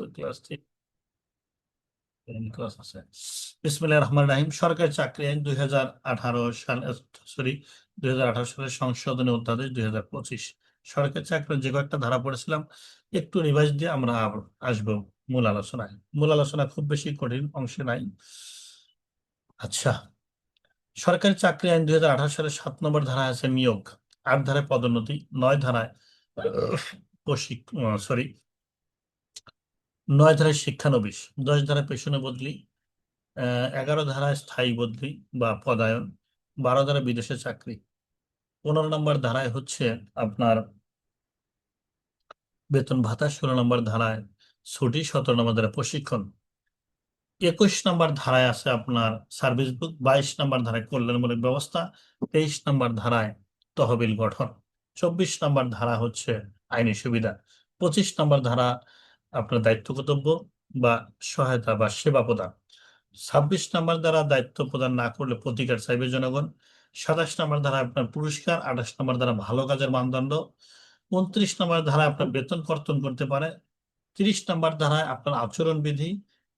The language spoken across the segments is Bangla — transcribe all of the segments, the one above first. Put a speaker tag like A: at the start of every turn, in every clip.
A: তো ক্লাস ক্লাস আছে। বিসমিল্লাহ রহমান রাহিম, সরকারি চাকরি আইন দুই হাজার আঠারো সাল সরি দুই হাজার আঠারো সালের সংশোধনী অধ্যাদেশ দুই হাজার পঁচিশ। সরকারি চাকরির যে কয়েকটা ধারা পড়েছিলাম, একটু রিভাইজ দিয়ে আমরা মূল আলোচনায়। মূল আলোচনা খুব বেশি কঠিন অংশে নাই। আচ্ছা সরকারি চাকরি আইন দুই হাজার আঠারো সালের সাত নম্বর ধারায় আছে নিয়োগ। আট ধারায় পদোন্নতি, নয় ধারায় সরি নয় ধারায় শিক্ষানবিশ দশ ধারায় পেশনে বদলি এগারো ধারায় স্থায়ী বদলি বা পদায়ন, বারো ধারায় বিদেশে চাকরি। পনেরো নম্বর ধারায় হচ্ছে আপনার বেতন ভাতা, ষোলো নম্বর ধারায় ছুটি, সতেরো নম্বর ধারায় প্রশিক্ষণ। একুশ নম্বর ধারায় আছে আপনার সার্ভিস বুক বাইশ নম্বর ধারায় কল্যাণমূলক ব্যবস্থা, তেইশ নম্বর ধারায় তহবিল গঠন। চব্বিশ নম্বর ধারা হচ্ছে আইনি সুবিধা। পঁচিশ নম্বর ধারা আপনার দায়িত্ব কর্তব্য বা সহায়তা বা সেবা প্রদান। ছাব্বিশ নম্বর দ্বারা দায়িত্ব প্রদান না করলে প্রতিকার চাইবে জনগণ। সাতাশ নম্বর ধারা আপনার পুরস্কার, আঠাশ নম্বর দ্বারা ভালো কাজের মানদণ্ড। উনত্রিশ নম্বর ধারা আপনার বেতন কর্তন করতে পারে। তিরিশ নম্বর ধারায় আপনার আচরণ বিধি।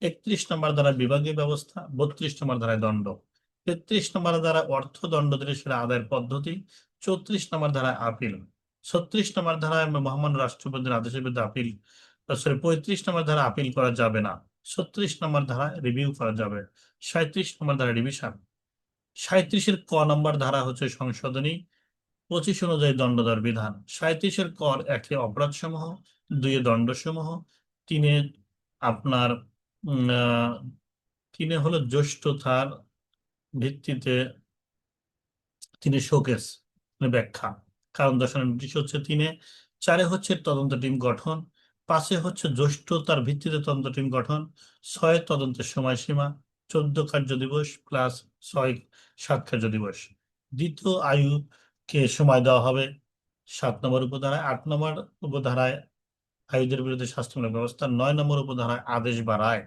A: একত্রিশ নম্বর দ্বারা বিভাগীয় ব্যবস্থা, বত্রিশ নম্বর ধারায় দণ্ড। তেত্রিশ নম্বর দ্বারা অর্থ দণ্ড দিলে সেটা আদায়ের পদ্ধতি। চৌত্রিশ নম্বর ধারায় আপিল। ছত্রিশ নম্বর ধারায় মহামান্য রাষ্ট্রপতির আদেশের বিরুদ্ধে আপিল। সরি পঁয়ত্রিশ নম্বর ধারা আপিল করা যাবে না। ছত্রিশ নম্বর ধারা রিভিউ করা যাবে। সাঁত্রিশ নম্বর ধারা রিভিশন সাঁত্রিশের ক নম্বর ধারা হচ্ছে সংশোধনী। পঁচিশ অনুযায়ী দণ্ডদার বিধান। সাঁত্রিশের কর একে অপরাধ সমূহ দুইয়ে দণ্ড সমূহ তিনে আপনার তিনে হলো জ্যেষ্ঠতার ভিত্তিতে তিনি শোকেস মানে ব্যাখ্যা। কারণ দর্শনের নোটিশ হচ্ছে তিনে। চারে হচ্ছে তদন্ত টিম গঠন। পাঁচে হচ্ছে জ্যেষ্ঠতার ভিত্তিতে তদন্ত টিম গঠন, ছয় তদন্তের সময়সীমা, চোদ্দ কার্য দিবস প্লাস ছয়, সাত দিবস। দ্বিতীয় আয়ুকে সময় দেওয়া হবে সাত নম্বর উপধারায়, আট নম্বর উপধারায় আয়ুদের বিরুদ্ধে শাস্তিমূলক ব্যবস্থা, নয় নম্বর উপধারায় আদেশ বাড়ায়।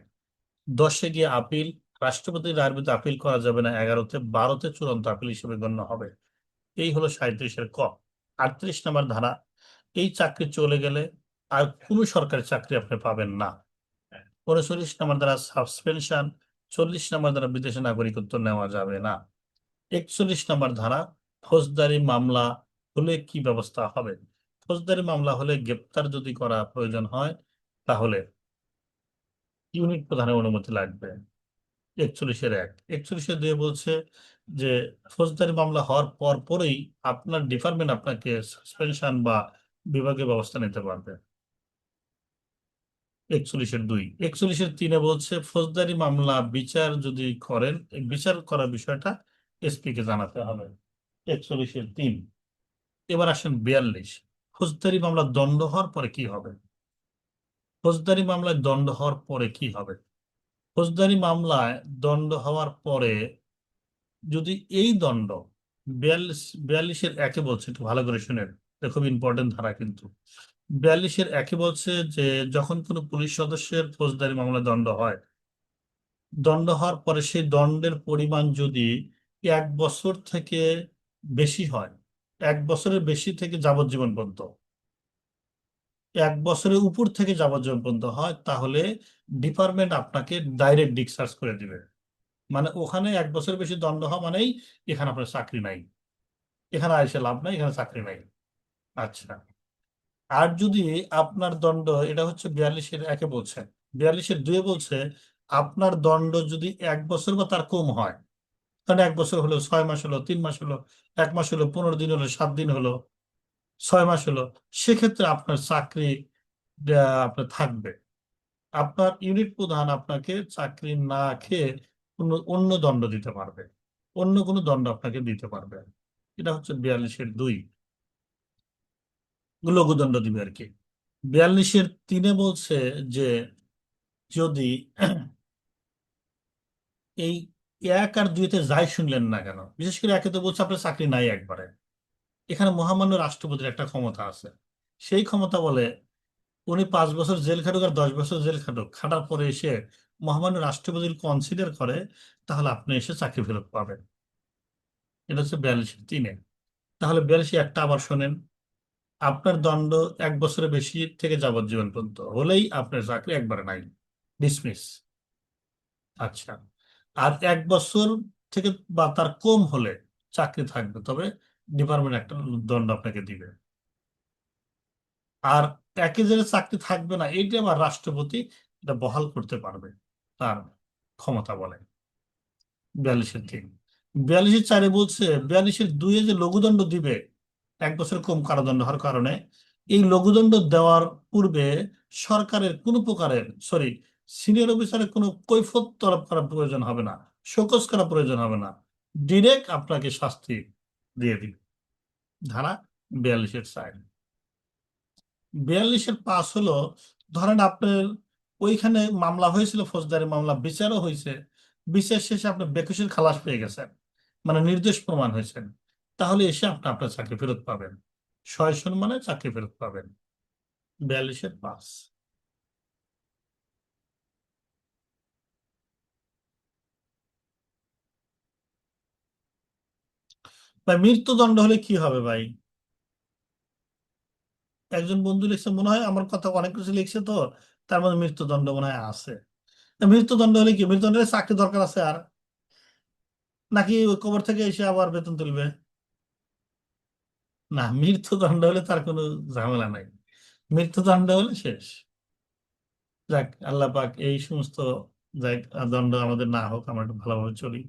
A: দশে গিয়ে আপিল, রাষ্ট্রপতির রায়ের বিরুদ্ধে আপিল করা যাবে না, এগারোতে বারোতে চূড়ান্ত আপিল হিসেবে গণ্য হবে। এই হলো সাঁত্রিশের ক। আটত্রিশ নম্বর ধারা, এই চাকরি চলে গেলে আর কোনো সরকারি চাকরি আপনি পাবেন না। উনচল্লিশ নম্বর দ্বারা সাসপেনশন চল্লিশ নম্বর দ্বারা বিদেশি নাগরিকত্ব নেওয়া যাবে না। একচল্লিশ নম্বর ধারা, ফৌজদারি মামলা হলে কি ব্যবস্থা হবে? ফৌজদারি মামলা হলে গ্রেপ্তার যদি করা প্রয়োজন হয়, তাহলে ইউনিট প্রধানের অনুমতি লাগবে। একচল্লিশের এক। একচল্লিশের দুই বলছে যে, ফৌজদারি মামলা হওয়ার পর পরেই আপনার ডিপার্টমেন্ট আপনাকে সাসপেনশন বা বিভাগীয় ব্যবস্থা নিতে পারবে। একচল্লিশের দুই। একচল্লিশের তিনে বলছে, ফৌজদারি মামলা, বিচার যদি করেন, বিচার করার বিষয়টা এসপি কে জানাতে হবে। একচল্লিশের তিন। এবার আসেন বিয়াল্লিশ। ফৌজদারি মামলা দণ্ড হওয়ার পরে কি হবে? ফৌজদারি মামলায় দণ্ড হওয়ার পরে কি হবে? ফৌজদারি মামলায় দণ্ড হওয়ার পরে যদি এই দণ্ড, বিয়াল্লিশ, বিয়াল্লিশের একে বলছে, একটু ভালো করে শুনেন। খুব ইম্পর্টেন্ট ধারা কিন্তু। বিয়াল্লিশের একে বলছে যে, যখন কোনো পুলিশ সদস্যের ফৌজদারি মামলায় দণ্ড হয়, দণ্ড হওয়ার পরে সেই দণ্ডের পরিমাণ যদি এক বছর থেকে বেশি হয়, এক বছরের বেশি থেকে যাবজ্জীবন পর্যন্ত, এক বছরের উপর থেকে যাবজ্জীবন পর্যন্ত হয়, তাহলে ডিপার্টমেন্ট আপনাকে ডাইরেক্ট ডিসচার্জ করে দিবে। মানে ওখানে এক বছরের বেশি দণ্ড হওয়া মানেই এখানে আপনার চাকরি নাই, এখানে আইসে লাভ নাই, এখানে চাকরি নাই। আচ্ছা। আর যদি আপনার দণ্ড, এটা হচ্ছে বিয়াল্লিশের একে বলছে, বিয়াল্লিশের দুয়ে বলছে, আপনার দণ্ড যদি এক বছর বা তার কম হয়, কারণ এক বছর হলো ছয় মাস হলো, তিন মাস হলো, এক মাস হলো, পনেরো দিন হলো, সাত দিন হলো, ছয় মাস হলো, সেক্ষেত্রে আপনার চাকরি আপনার থাকবে। আপনার ইউনিট প্রধান আপনাকে চাকরি না খেয়ে অন্য অন্য দণ্ড দিতে পারবে। অন্য কোনো দণ্ড আপনাকে দিতে পারবে এটা হচ্ছে বিয়াল্লিশের দুই। লঘুদণ্ড দিবে আর কি। বিয়াল্লিশের তিনে বলছে যে যদি এই এক আর দুইতে যাই শুনলেন না কেন, বিশেষ করে একে তো বলছে আপনার চাকরি নাই একবারে। এখানে মহামান্য রাষ্ট্রপতির একটা ক্ষমতা আছে। সেই ক্ষমতা বলে উনি পাঁচ বছর জেল খাটুক আর দশ বছর জেল খাটুক। খাটার পরে এসে মহামান্য রাষ্ট্রপতি কনসিডার করে, তাহলে আপনি এসে চাকরি ফেরত পাবেন। এটা হচ্ছে বিয়াল্লিশের তিনে। তাহলে বিয়াল্লিশে একটা আবার শোনেন। আপনার দণ্ড এক বছরের বেশি থেকে যাবজ্জীবন পর্যন্ত হলেই আপনার চাকরি একবারে নাই। ডিসমিস আচ্ছা। আর এক বছর থেকে বা তার কম হলে চাকরি থাকবে, তবে ডিপার্টমেন্ট একটা দণ্ড আপনাকে দিবে। আর জায়গায় চাকরি থাকবে না, এইটা আবার রাষ্ট্রপতি এটা বহাল করতে পারবে, তার ক্ষমতা বলে। বিয়াল্লিশের তিন বিয়াল্লিশের চারে বলছে, বিয়াল্লিশের দুইয়ে যে লঘুদণ্ড দিবে এক বছর কম কারাদণ্ড হওয়ার কারণে এই লঘুদণ্ড দেওয়ার পূর্বে সরকারের কোনো প্রকারের সরি সিনিয়র অফিসারের কোনো কৈফত তরফ করার প্রয়োজন হবে না, শোকজ করা প্রয়োজন হবে না। ডিরেক্ট আপনাকে শাস্তি দিয়ে দিবে। ধারা বিয়াল্লিশের চার বিয়াল্লিশের পাঁচ হলো, ধরেন আপনার ওইখানে মামলা হয়েছিল, ফৌজদারি মামলা, বিচারও হয়েছে। বিচার শেষে আপনি বেকসুর খালাস পেয়ে গেছেন। মানে নির্দোষ প্রমাণ হয়েছেন। তাহলে এসে আপনি আপনার চাকরি ফেরত পাবেন। ছয় সম্মানে চাকরি ফেরত পাবেন। বিয়াল্লিশের পাঁচ ভাই, মৃত্যুদণ্ড হলে কি হবে ভাই? একজন বন্ধু লিখছে, মনে হয় আমার কথা অনেক কিছু লিখছে তো, তার মধ্যে মৃত্যুদণ্ড মনে হয় আছে। মৃত্যুদণ্ড হলে কি? মৃত্যুদণ্ড হলে চাকরি দরকার আছে আর? নাকি কবর থেকে এসে আবার বেতন তুলবে? না মৃত্যুদণ্ড হলে তার কোনো ঝামেলা নাই। মৃত্যুদণ্ড হলে শেষ। যাক, আল্লাহ পাক এই সমস্ত যাই দণ্ড আমাদের না হোক, আমরা একটু ভালোভাবে চলি।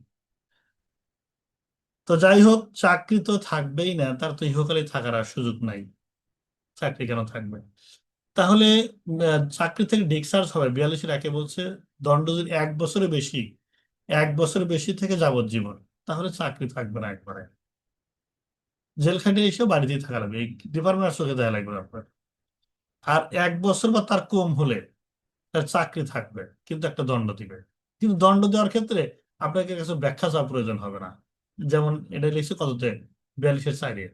A: তো যাই হোক, চাকরি তো থাকবেই না, তার তো ইহকালে থাকার আর সুযোগ নাই। চাকরি কেন থাকবে? তাহলে চাকরি থেকে ডিসচার্জ হবে, বিয়াল্লিশের একে বলছে, দণ্ড যদি এক বছরের বেশি, এক বছরের বেশি থেকে যাবজ্জীবন, তাহলে চাকরি থাকবে না একবারে। জেল খাটে এসে বাড়িতেই থাকা লাগবে। এই ডিপার্টমেন্ট চোখে দেওয়া লাগবে আপনার। আর এক বছর বা তার কম হলে তার চাকরি থাকবে, কিন্তু একটা দণ্ড দিবে। কিন্তু দণ্ড দেওয়ার ক্ষেত্রে আপনাকে কাছে ব্যাখ্যা চাওয়া প্রয়োজন হবে না। যেমন এটা লিখছে কততে? বিয়াল্লিশের চাইরে।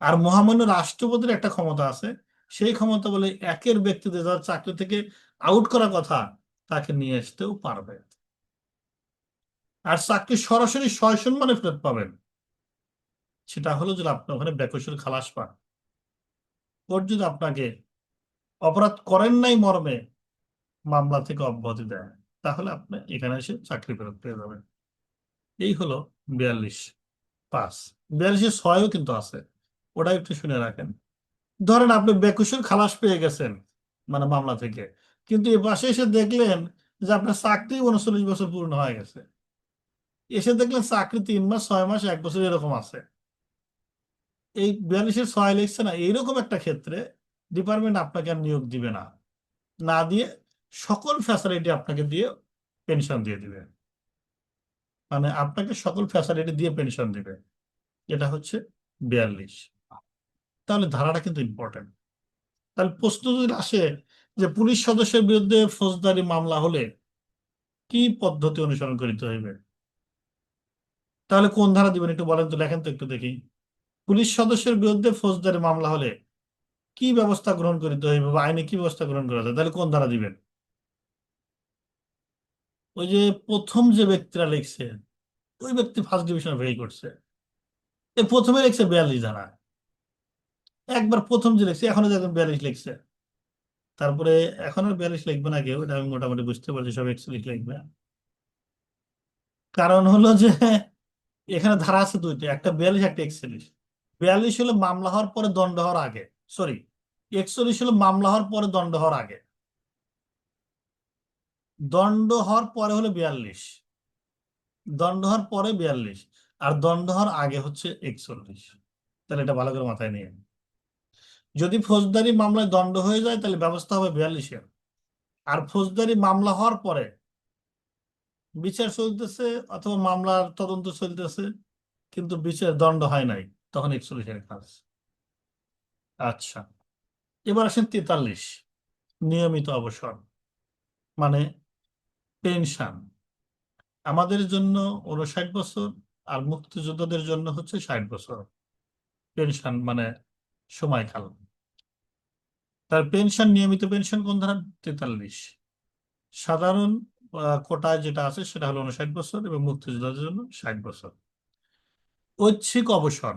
A: আর মহামান্য রাষ্ট্রপতির একটা ক্ষমতা আছে। সেই ক্ষমতা বলে একের ব্যক্তিদের যারা চাকরি থেকে আউট করার কথা তাকে নিয়ে আসতেও পারবে। আর চাকরি সরাসরি সয় সম্মানে ফেরত পাবেন। সেটা হলো যদি আপনি ওখানে বেকসুর খালাস পান। কোর্ট যদি আপনাকে অপরাধ করেন নাই মর্মে মামলা থেকে অব্যাহতি দেয় তাহলে আপনি এখানে এসে চাকরি ফেরত পেয়ে যাবেন। এই হলো বিয়াল্লিশ পাস বিয়াল্লিশের ছয়ও কিন্তু আছে। ওটা একটু শুনে রাখেন। ধরেন আপনি বেকুশের খালাস পেয়ে গেছেন মানে মামলা থেকে। কিন্তু এই পাশে এসে দেখলেন যে আপনার চাকরি উনচল্লিশ বছর পূর্ণ হয়ে গেছে। এসে দেখলেন চাকরি তিন মাস, ছয় মাস, এক বছর এরকম আছে। এই বিয়াল্লিশের ছয় লিখছে না এইরকম একটা ক্ষেত্রে ডিপার্টমেন্ট আপনাকে আর নিয়োগ দিবে না। না দিয়ে সকল ফ্যাসিলিটি আপনাকে দিয়ে পেনশন দিয়ে দিবে। মানে আপনাকে সকল ফ্যাসিলিটি দিয়ে পেনশন দিবে। এটা হচ্ছে বিয়াল্লিশ। তাহলে ধারাটা কিন্তু ইম্পর্টেন্ট তাহলে প্রশ্ন যদি আসে যে পুলিশ সদস্যের বিরুদ্ধে ফৌজদারি মামলা হলে কি পদ্ধতি অনুসরণ করিতে হইবে? তাহলে কোন ধারা দিবেন একটু বলেন তো, লেখেন তো একটু দেখি। পুলিশ সদস্যের বিরুদ্ধে ফৌজদারি মামলা হলে কি ব্যবস্থা গ্রহণ করিতে হইবে বা আইনে কি ব্যবস্থা গ্রহণ করা যায়? তাহলে কোন ধারা দিবেন? ওই যে প্রথম যে ব্যক্তিরা লিখছে, ওই ব্যক্তি ফার্স্ট ডিভিশন ফেল করছে। এ প্রথমে লিখছে বিয়াল্লিশ ধারা। একবার প্রথম যে লিখছে, এখনও দেখবেন বিয়াল্লিশ লিখছে। তারপরে এখন আর বিয়াল্লিশ লিখবে না কেউ আমি মোটামুটি বুঝতে পারছি, সব একচল্লিশ লিখবে। কারণ হলো যে, এখানে ধারা আছে দুইটা, একটা বিয়াল্লিশ, একটা একচল্লিশ বিয়াল্লিশ হলো মামলা হওয়ার পরে দণ্ড হওয়ার আগে সরি একচল্লিশ হলো মামলা হওয়ার পরে দণ্ড হওয়ার আগে। দণ্ড হওয়ার পরে হলো বিয়াল্লিশ। দণ্ড হওয়ার পরে বিয়াল্লিশ, আর দণ্ড হওয়ার আগে হচ্ছে একচল্লিশ। তাহলে এটা ভালো করে মাথায় নিয়ে যদি ফৌজদারি মামলায় দণ্ড হয়ে যায়, তাহলে ব্যবস্থা হবে বিয়াল্লিশের। আর ফৌজদারি মামলা হওয়ার পরে বিচার চলতেছে অথবা মামলার তদন্ত চলতেছে, কিন্তু বিচার দণ্ড হয় নাই। তখন একচল্লিশের কাজ। আচ্ছা এবার আসেন তেতাল্লিশ, নিয়মিত অবসর মানে পেনশন আমাদের জন্য উনষাট বছর আর মুক্তিযোদ্ধাদের জন্য হচ্ছে ষাট বছর পেনশন মানে সময়কাল। তার পেনশন নিয়মিত পেনশন কোন ধারা? তেতাল্লিশ। সাধারণ কোটায় যেটা আছে সেটা হলো উনষাট বছর এবং মুক্তিযোদ্ধাদের জন্য ষাট বছর। ঐচ্ছিক অবসর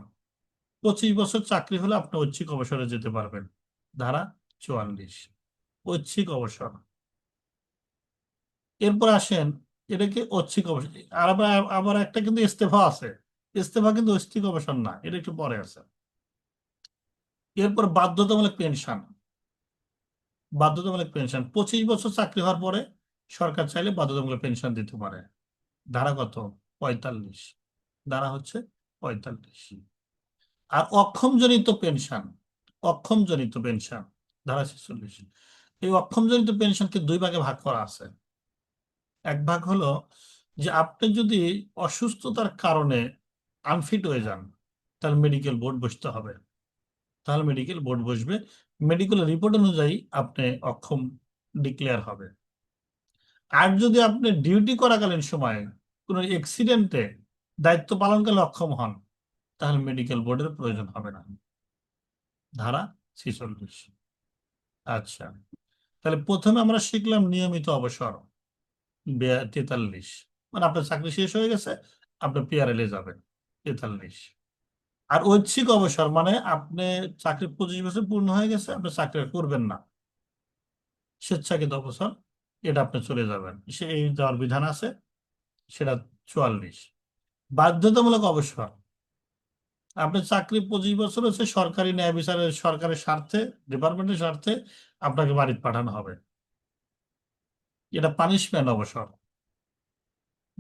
A: পঁচিশ বছর চাকরি হলে আপনি ঐচ্ছিক অবসরে যেতে পারবেন। ধারা চুয়াল্লিশ। ঐচ্ছিক অবসর। এরপর আসেন এটাকে ঐচ্ছিক অবসর? আর আবার একটা কিন্তু ইস্তেফা আছে। ইস্তেফা কিন্তু ঐচ্ছিক অবসর না, এটা একটু পরে আছে। এরপর বাধ্যতামূলক পেনশন। বাধ্যতামূলক পেনশন। পঁচিশ বছর চাকরি হওয়ার পরে সরকার চাইলে বাধ্যতামূলক পেনশন দিতে পারে। ধারা কত? পঁয়তাল্লিশ। ধারা হচ্ছে পঁয়তাল্লিশ। আর অক্ষমজনিত পেনশন অক্ষমজনিত পেনশন, ধারা ছেচল্লিশ। এই অক্ষমজনিত পেনশনকে দুই ভাগে ভাগ করা আছে। এক ভাগ হলো যে আপনি যদি অসুস্থতার কারণে আনফিট হয়ে যান, তাহলে মেডিকেল বোর্ড বসতে হবে। তাহলে মেডিকেল বোর্ড বসবে। মেডিকেল রিপোর্ট অনুযায়ী আপনি অক্ষম ডিক্লেয়ার হবে। আর যদি আপনি ডিউটি করাকালীন সময়ে কোনো অ্যাক্সিডেন্টে দায়িত্ব পালনকালে অক্ষম হন তাহলে মেডিকেল বোর্ডের প্রয়োজন হবে না। ধারা ছিচল্লিশ। আচ্ছা তাহলে প্রথমে আমরা শিখলাম নিয়মিত অবসর তেতাল্লিশ। মানে আপনার চাকরি শেষ হয়ে গেছে, আপনি পিআরএল যাবেন, তেতাল্লিশ। আর ঐচ্ছিক অবসর মানে আপনি চাকরি পঁচিশ বছর পূর্ণ হয়ে গেছে, আপনি চাকরি করবেন না। স্বেচ্ছাকৃত অবসর, এটা আপনি চলে যাবেন। সে এই যাওয়ার বিধান আছে, সেটা চুয়াল্লিশ। বাধ্যতামূলক অবসর আপনার চাকরি পঁচিশ বছর হচ্ছে সরকারি ন্যায় বিচারের, সরকারের স্বার্থে ডিপার্টমেন্টের স্বার্থে আপনাকে বাড়িতে পাঠানো হবে। এটা পানিশমেন্ট অবসর।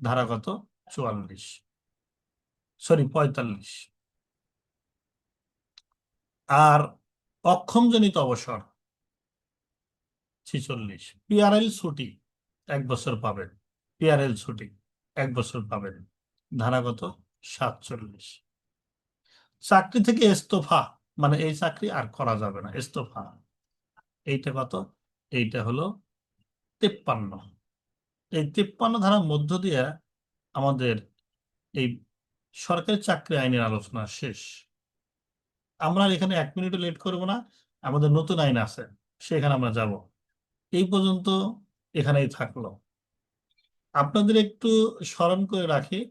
A: ধারা কত? চুয়াল্লিশ। সরি পঁয়তাল্লিশ। আর অক্ষমজনিত অবসর? ছিচল্লিশ। পিআরএল ছুটি, এক বছর পাবেন। পিআরএল ছুটি, এক বছর পাবেন। ধারা কত? সাতচল্লিশ। চাকরি থেকে ইস্তফা মানে এই চাকরি আর করা যাবে না, ইস্তফা। এইটা কত? এইটা হলো তেপ্পান্ন। এই তেপ্পান্ন ধারার মধ্য দিয়ে আমাদের এই সরকারি চাকরি আইনের আলোচনা শেষ। আমরা এখানে এক মিনিটও লেট করব না, আমাদের নতুন আইন আছে, সেখানে আমরা যাব। এই পর্যন্ত এখানেই থাকল। আপনাদের একটু স্মরণ করে রাখি